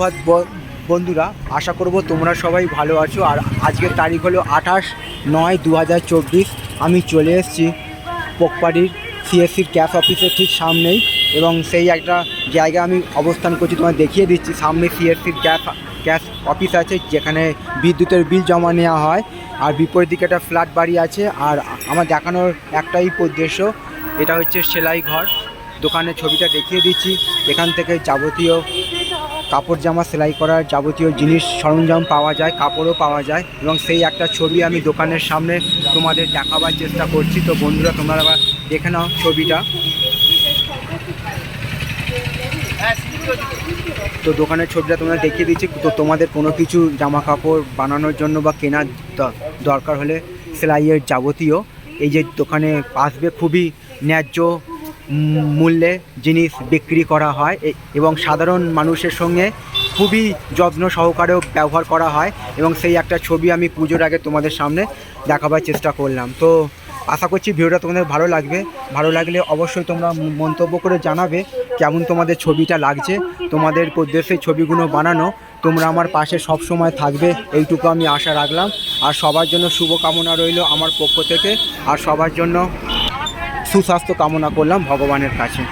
সুপ্রভাত বন্ধুরা। আশা করব তোমরা সবাই ভালো আছো। আর আজকের তারিখ হলো আঠাশ নয় দু আমি চলে এসেছি পোকপাড়ির সিএসসির ক্যাশ অফিসের ঠিক সামনেই এবং সেই একটা জায়গা আমি অবস্থান করছি। তোমায় দেখিয়ে দিচ্ছি। সামনে সিএসসির ক্যাশ ক্যাশ অফিস আছে যেখানে বিদ্যুতের বিল জমা নেওয়া হয়। আর বিপরীত দিকে একটা ফ্ল্যাট বাড়ি আছে। আর আমার দেখানোর একটাই উদ্দেশ্য, এটা হচ্ছে সেলাই ঘর দোকানের ছবিটা দেখিয়ে দিচ্ছি। এখান থেকে যাবতীয় কাপড় জামা সেলাই করার যাবতীয় জিনিস সরঞ্জাম পাওয়া যায়, কাপড়ও পাওয়া যায় এবং সেই একটা ছবি আমি দোকানের সামনে তোমাদের দেখাবার চেষ্টা করছি। তো বন্ধুরা, তোমরা আবার দেখে নাও ছবিটা। তো দোকানের ছবিটা তোমরা দেখিয়ে দিচ্ছি। তো তোমাদের কোনো কিছু জামা কাপড় বানানোর জন্য বা কেনার দরকার হলে সেলাইয়ের যাবতীয় এই যে দোকানে আসবে, খুবই ন্যায্য মূল্যে জিনিস বিক্রি করা হয় এবং সাধারণ মানুষের সঙ্গে খুবই যত্ন সহকারেও ব্যবহার করা হয় এবং সেই একটা ছবি আমি পুজোর আগে তোমাদের সামনে দেখাবার চেষ্টা করলাম। তো আশা করছি ভিডিওটা তোমাদের ভালো লাগবে। ভালো লাগলে অবশ্যই তোমরা মন্তব্য করে জানাবে কেমন তোমাদের ছবিটা লাগছে। তোমাদের উদ্দেশ্যে ছবিগুলো বানানো। তোমরা আমার পাশে সব সময় থাকবে, এইটুকু আমি আশা রাখলাম। আর সবার জন্য শুভকামনা রইল আমার পক্ষ থেকে। আর সবার জন্য সুস্বাস্থ্য কামনা করলাম ভগবানের কাছে।